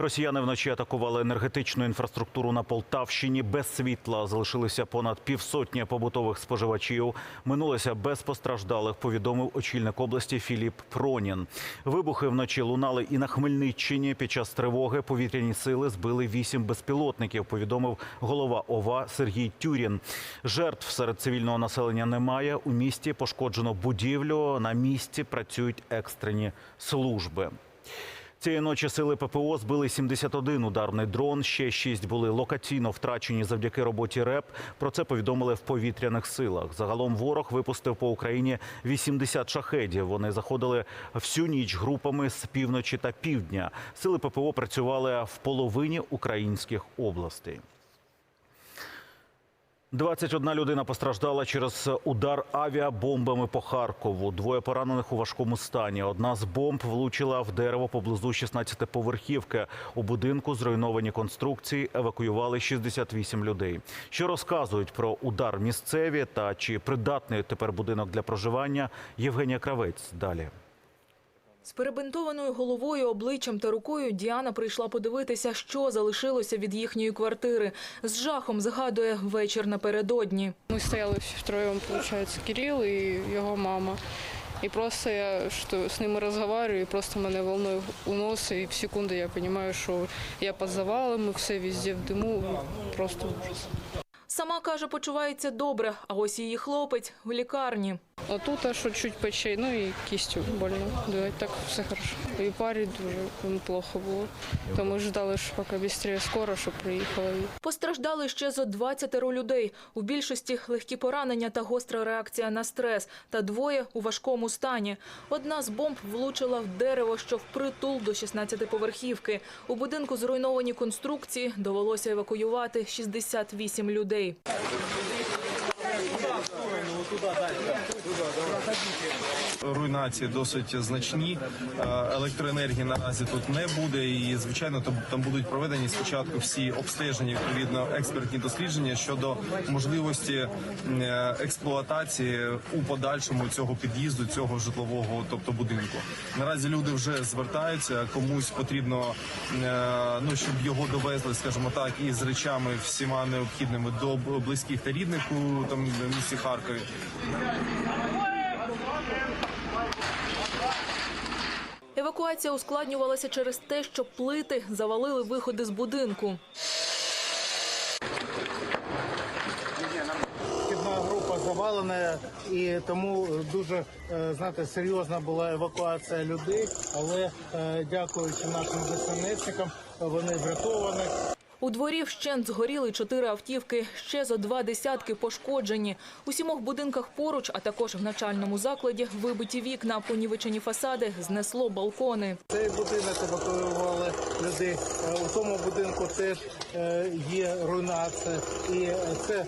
Росіяни вночі атакували енергетичну інфраструктуру на Полтавщині. Без світла залишилися понад півсотні побутових споживачів. Минулося без постраждалих. Повідомив очільник області Філіп Пронін. Вибухи вночі лунали і на Хмельниччині. Під час тривоги повітряні сили збили вісім безпілотників. Повідомив голова ОВА Сергій Тюрін. Жертв серед цивільного населення немає. У місті пошкоджено будівлю. На місці працюють екстрені служби. Цієї ночі сили ППО збили 71 ударний дрон. Ще шість були локаційно втрачені завдяки роботі РЕП. Про це повідомили в повітряних силах. Загалом ворог випустив по Україні 80 шахедів. Вони заходили всю ніч групами з півночі та півдня. Сили ППО працювали в половині українських областей. 21 людина постраждала через удар авіабомбами по Харкову. Двоє поранених у важкому стані. Одна з бомб влучила в дерево поблизу 16-поверхівки. У будинку зруйновані конструкції евакуювали 68 людей. Що розказують про удар місцеві та чи придатний тепер будинок для проживання? Євгенія Кравець далі. З перебинтованою головою, обличчям та рукою Діана прийшла подивитися, що залишилося від їхньої квартири. З жахом згадує вечір напередодні. Ми стояли всі втроєм, виходить, Кирил і його мама. І просто я що, з ними розмовляю, і просто мене волною уносить, і в секунду я розумію, що я під завалами, все везде в диму, просто ужас. Сама каже, почувається добре, а ось її хлопець в лікарні. А тут аж чуть печей, ну і кістю больно. Да, так все хорошо. І парі дуже плохо було. Тому ждали, що поки швидше скоро, щоб приїхала. Постраждали ще зо 20 людей. У більшості легкі поранення та гостра реакція на стрес. Та двоє у важкому стані. Одна з бомб влучила в дерево, що впритул до 16-поверхівки. У будинку зруйновані конструкції. Довелося евакуювати 68 людей. Руйнації досить значні. Е, Електроенергії наразі тут не буде. І звичайно, там, будуть проведені спочатку всі обстеження, відповідно експертні дослідження щодо можливості е, експлуатації у подальшому цього під'їзду, цього житлового, тобто будинку. Наразі люди вже звертаються. Комусь потрібно е, ну щоб його довезли, скажімо так, із речами всіма необхідними до близьких та рідних у там місті Харкові. Евакуація ускладнювалася через те, що плити завалили виходи з будинку. Завалена, і тому дуже е, знаєте, серйозна була евакуація людей. Але е, дякуючи нашим ДСНСникам, вони врятовані. У дворі вщент згоріли чотири автівки, ще зо два десятки пошкоджені. У сімох будинках поруч, а також в навчальному закладі, вибиті вікна, понівечені фасади, знесло балкони. Цей будинок евакуювали людей. Е, У тому будинку теж е, є руйнація, і е, це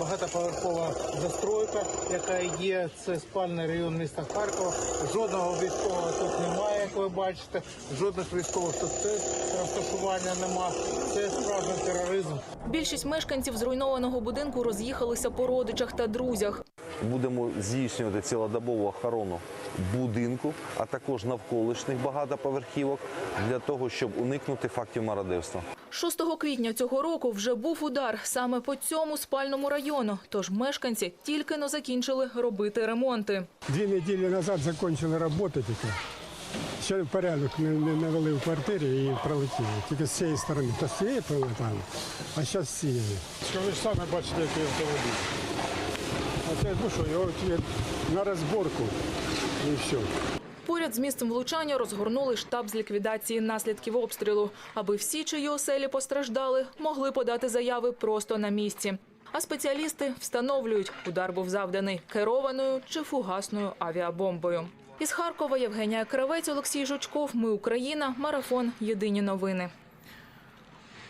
багатоповерхова застройка, яка є. Це спальний район міста Харкова. Жодного військового тут немає, як ви бачите. Жодних військових тут розташування нема. Це справжній тероризм. Більшість мешканців зруйнованого будинку роз'їхалися по родичах та друзях. Будемо здійснювати цілодобову охорону будинку, а також навколишніх багатоповерхівок для того, щоб уникнути фактів мародерства. 6 квітня цього року вже був удар саме по цьому спальному району. Тож мешканці тільки но закінчили робити ремонти. Дві неділі назад закінчили роботи тільки. Ще порядок не, не навели в квартирі і пролетіли. Тільки з цієї сторони. То з цієї прилетали, а зараз з цієї. Що ви ж самі бачите, який автомобіль. А це ну що, його на розборку і все. Поряд з місцем влучання розгорнули штаб з ліквідації наслідків обстрілу, аби всі, чиї оселі постраждали, могли подати заяви просто на місці. А спеціалісти встановлюють, удар був завданий керованою чи фугасною авіабомбою. Із Харкова Євгенія Кравець, Олексій Жучков. Ми Україна. Марафон. Єдині новини.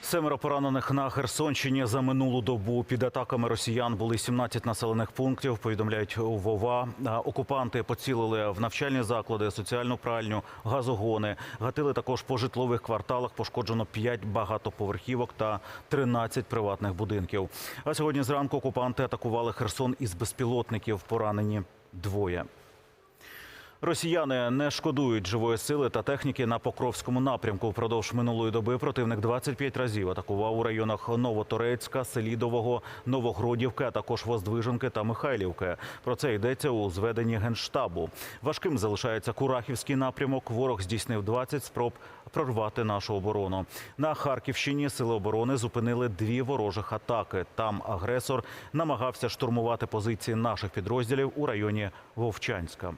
Семеро поранених на Херсонщині за минулу добу під атаками росіян були 17 населених пунктів. Повідомляють у Вова. Окупанти поцілили в навчальні заклади, соціальну пральню, газогони. Гатили також по житлових кварталах. Пошкоджено 5 багатоповерхівок та 13 приватних будинків. А сьогодні зранку окупанти атакували Херсон із безпілотників. Поранені двоє. Росіяни не шкодують живої сили та техніки на Покровському напрямку. Впродовж минулої доби противник 25 разів атакував у районах Новоторецька, Селідового, Новогродівки, а також Воздвиженки та Михайлівки. Про це йдеться у зведенні генштабу. Важким залишається Курахівський напрямок. Ворог здійснив 20 спроб прорвати нашу оборону. На Харківщині сили оборони зупинили дві ворожих атаки. Там агресор намагався штурмувати позиції наших підрозділів у районі Вовчанська.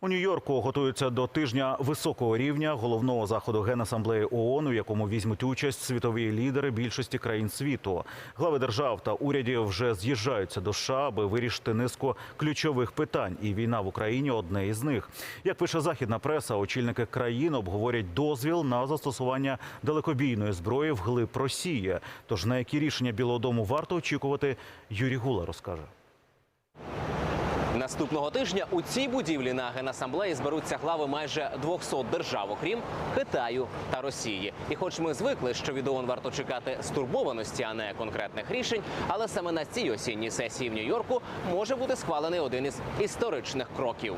У Нью-Йорку готуються до тижня високого рівня головного заходу Генасамблеї ООН, у якому візьмуть участь світові лідери більшості країн світу. Глави держав та урядів вже з'їжджаються до США, аби вирішити низку ключових питань. І війна в Україні одне із них. Як пише західна преса, очільники країн обговорять дозвіл на застосування далекобійної зброї вглиб Росії. Тож на які рішення Білого Дому варто очікувати, Юрій Гула розкаже. Наступного тижня у цій будівлі на генасамблеї зберуться глави майже 200 держав, окрім Китаю та Росії. І хоч ми звикли, що від ООН варто чекати стурбованості, а не конкретних рішень, але саме на цій осінній сесії в Нью-Йорку може бути схвалений один із історичних кроків.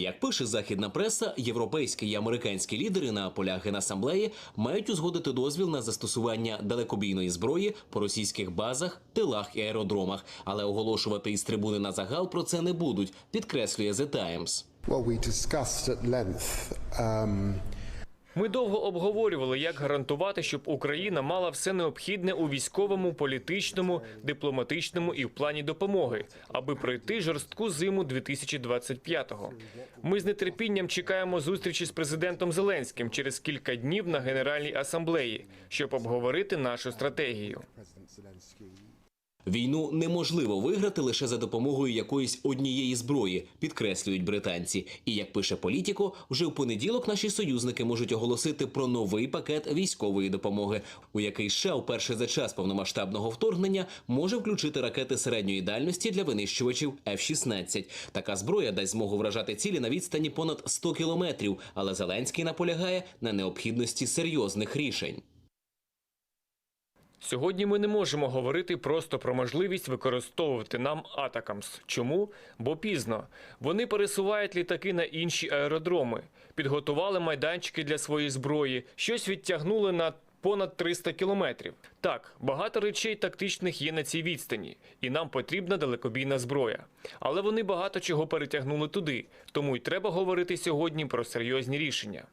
Як пише західна преса, європейські і американські лідери на полях генасамблеї мають узгодити дозвіл на застосування далекобійної зброї по російських базах, тилах і аеродромах, але оголошувати із трибуни на загал про це не будуть, підкреслює The Times. Well, we discussed at length um, Ми довго обговорювали, як гарантувати, щоб Україна мала все необхідне у військовому, політичному, дипломатичному і в плані допомоги, аби пройти жорстку зиму 2025-го. Ми з нетерпінням чекаємо зустрічі з президентом Зеленським через кілька днів на Генеральній асамблеї, щоб обговорити нашу стратегію. Війну неможливо виграти лише за допомогою якоїсь однієї зброї, підкреслюють британці. І як пише політіко, вже в понеділок наші союзники можуть оголосити про новий пакет військової допомоги, у який США вперше за час повномасштабного вторгнення може включити ракети середньої дальності для винищувачів F-16. Така зброя дасть змогу вражати цілі на відстані понад 100 кілометрів. Але Зеленський наполягає на необхідності серйозних рішень. Сьогодні ми не можемо говорити просто про можливість використовувати нам Атакамс. Чому? Бо пізно. Вони пересувають літаки на інші аеродроми, підготували майданчики для своєї зброї, щось відтягнули на понад 300 кілометрів. Так, багато речей тактичних є на цій відстані, і нам потрібна далекобійна зброя. Але вони багато чого перетягнули туди, тому й треба говорити сьогодні про серйозні рішення.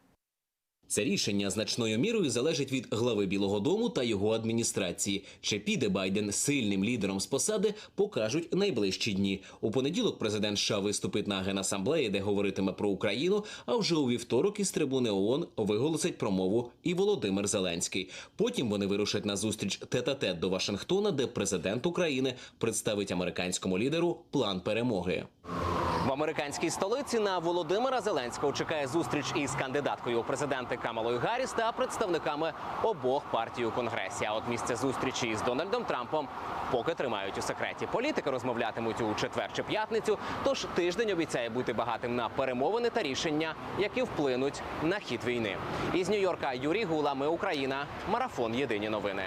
Це рішення значною мірою залежить від глави Білого Дому та його адміністрації. Чи піде Байден сильним лідером з посади, покажуть найближчі дні. У понеділок президент США виступить на генасамблеї, де говоритиме про Україну. А вже у вівторок із трибуни ООН виголосить промову і Володимир Зеленський. Потім вони вирушать на зустріч тет-а-тет до Вашингтона, де президент України представить американському лідеру план перемоги. Американській столиці на Володимира Зеленського чекає зустріч із кандидаткою у президенти Камалою Гарріс та представниками обох партій у конгресі. А от місце зустрічі із Дональдом Трампом поки тримають у секреті. Політики розмовлятимуть у четвер чи п'ятницю. Тож тиждень обіцяє бути багатим на перемовини та рішення, які вплинуть на хід війни. Із Нью-Йорка Юрій Гула. Ми Україна. Марафон. Єдині новини.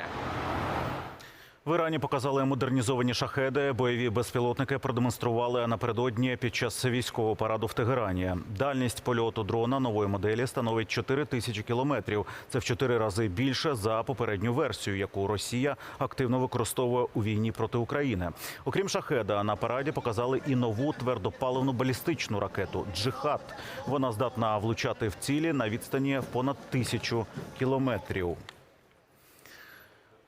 В Ірані показали модернізовані шахеди. Бойові безпілотники продемонстрували напередодні під час військового параду в Тегерані. Дальність польоту дрона нової моделі становить 4 тисячі кілометрів. Це в чотири рази більше за попередню версію, яку Росія активно використовує у війні проти України. Окрім шахеда, на параді показали і нову твердопаливну балістичну ракету Джихад. Вона здатна влучати в цілі на відстані понад тисячу кілометрів.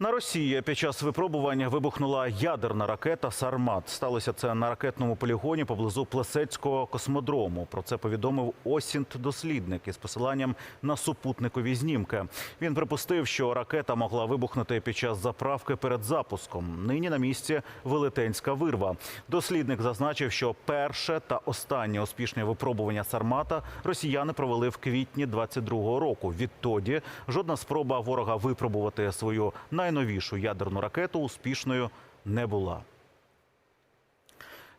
На Росії під час випробування вибухнула ядерна ракета Сармат. Сталося це на ракетному полігоні поблизу Плесецького космодрому. Про це повідомив Осінт дослідник із посиланням на супутникові знімки. Він припустив, що ракета могла вибухнути під час заправки перед запуском. Нині на місці велетенська вирва. Дослідник зазначив, що перше та останнє успішне випробування Сармата росіяни провели в квітні 22-го року. Відтоді жодна спроба ворога випробувати свою найновішу ядерну ракету успішною не була.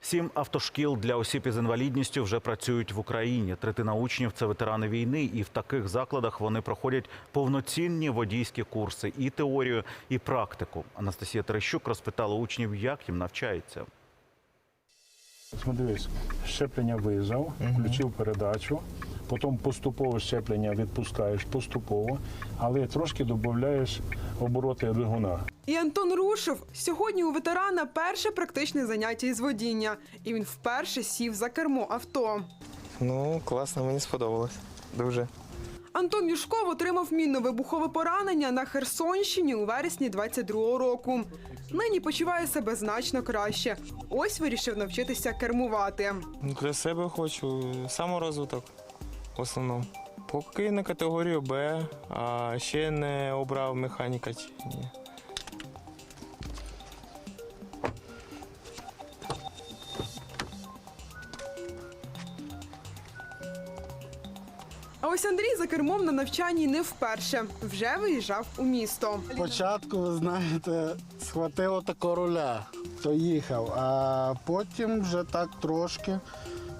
Сім автошкіл для осіб із інвалідністю вже працюють в Україні. Третина учнів це ветерани війни, і в таких закладах вони проходять повноцінні водійські курси і теорію, і практику. Анастасія Терещук розпитала учнів, як їм навчається. Дивись, щеплення вижав, включив передачу, потім поступово щеплення відпускаєш поступово, але трошки додаєш обороти двигуна. І Антон рушив. Сьогодні у ветерана перше практичне заняття із водіння, і він вперше сів за кермо авто. Ну, класно, мені сподобалось. Дуже. Антон Юшков отримав мінно-вибухове поранення на Херсонщині у вересні 22-го року. Нині почуває себе значно краще. Ось вирішив навчитися кермувати. Для себе хочу саморозвиток в основному. Поки на категорію Б, а ще не обрав механіка. чи Ні. А ось Андрій за кермом на навчанні не вперше. Вже виїжджав у місто. Спочатку, ви знаєте, схватило тако руля, то їхав, а потім вже так трошки,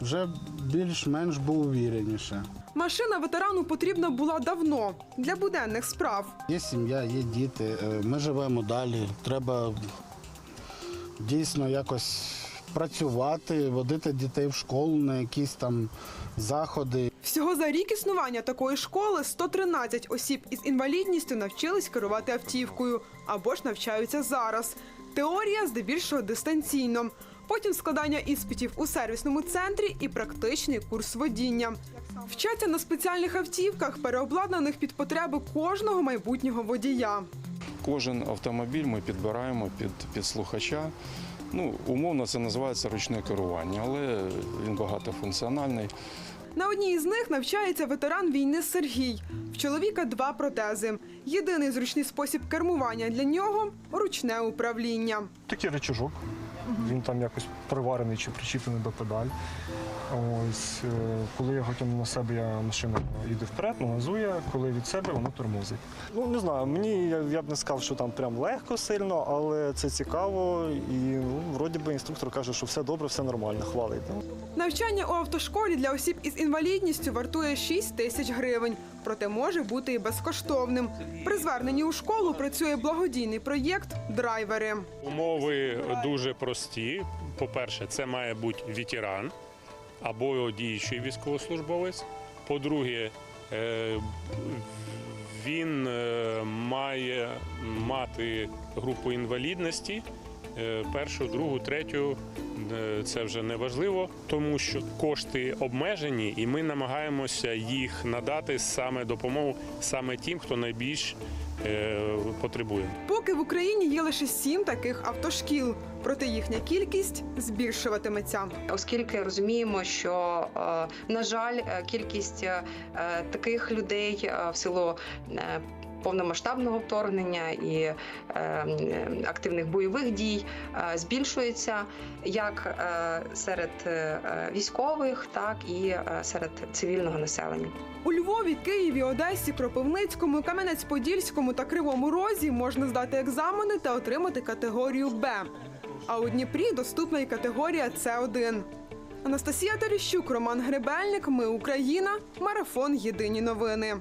вже більш-менш був увіреніше. Машина ветерану потрібна була давно для буденних справ. Є сім'я, є діти, е, ми живемо далі. Треба дійсно якось працювати, водити дітей в школу на якісь там заходи. Всього за рік існування такої школи 113 осіб із інвалідністю навчились керувати автівкою або ж навчаються зараз. Теорія здебільшого дистанційно. Потім складання іспитів у сервісному центрі і практичний курс водіння. Вчаться на спеціальних автівках, переобладнаних під потреби кожного майбутнього водія. Кожен автомобіль ми підбираємо під, під слухача. Ну, умовно це називається ручне керування, але він багатофункціональний. На одній із них навчається ветеран війни Сергій. В чоловіка два протези. Єдиний зручний спосіб кермування для нього ручне управління. Такий речажок. Він там якось приварений чи причіплений до педаль. Ось е, коли я готую на себе, я машина йде вперед, ну, газує, коли від себе воно тормозить. Ну не знаю, мені я, я б не сказав, що там прям легко сильно, але це цікаво. І ну, вроді би інструктор каже, що все добре, все нормально, хвалить. Навчання у автошколі для осіб із інвалідністю вартує 6 тисяч гривень, проте може бути і безкоштовним. При зверненні у школу працює благодійний проєкт Драйвери. Умови дуже прості. По-перше, це має бути ветеран або діючий військовослужбовець. По-друге, е, він е, має мати групу інвалідності. Е, Першу, другу, третю е, це вже не важливо, тому що кошти обмежені, і ми намагаємося їх надати саме допомогу саме тим, хто найбільш е, потребує. Поки в Україні є лише сім таких автошкіл, проте їхня кількість збільшуватиметься. Оскільки розуміємо, що на жаль, кількість таких людей в е, повномасштабного вторгнення і е, активних бойових дій е, збільшується як е, серед військових, так і серед цивільного населення. У Львові, Києві, Одесі, Кропивницькому, Кам'янець-Подільському та Кривому Розі можна здати екзамени та отримати категорію Б. А у Дніпрі доступна і категорія С1. Анастасія Терещук, Роман Гребельник. Ми Україна. Марафон Єдині новини.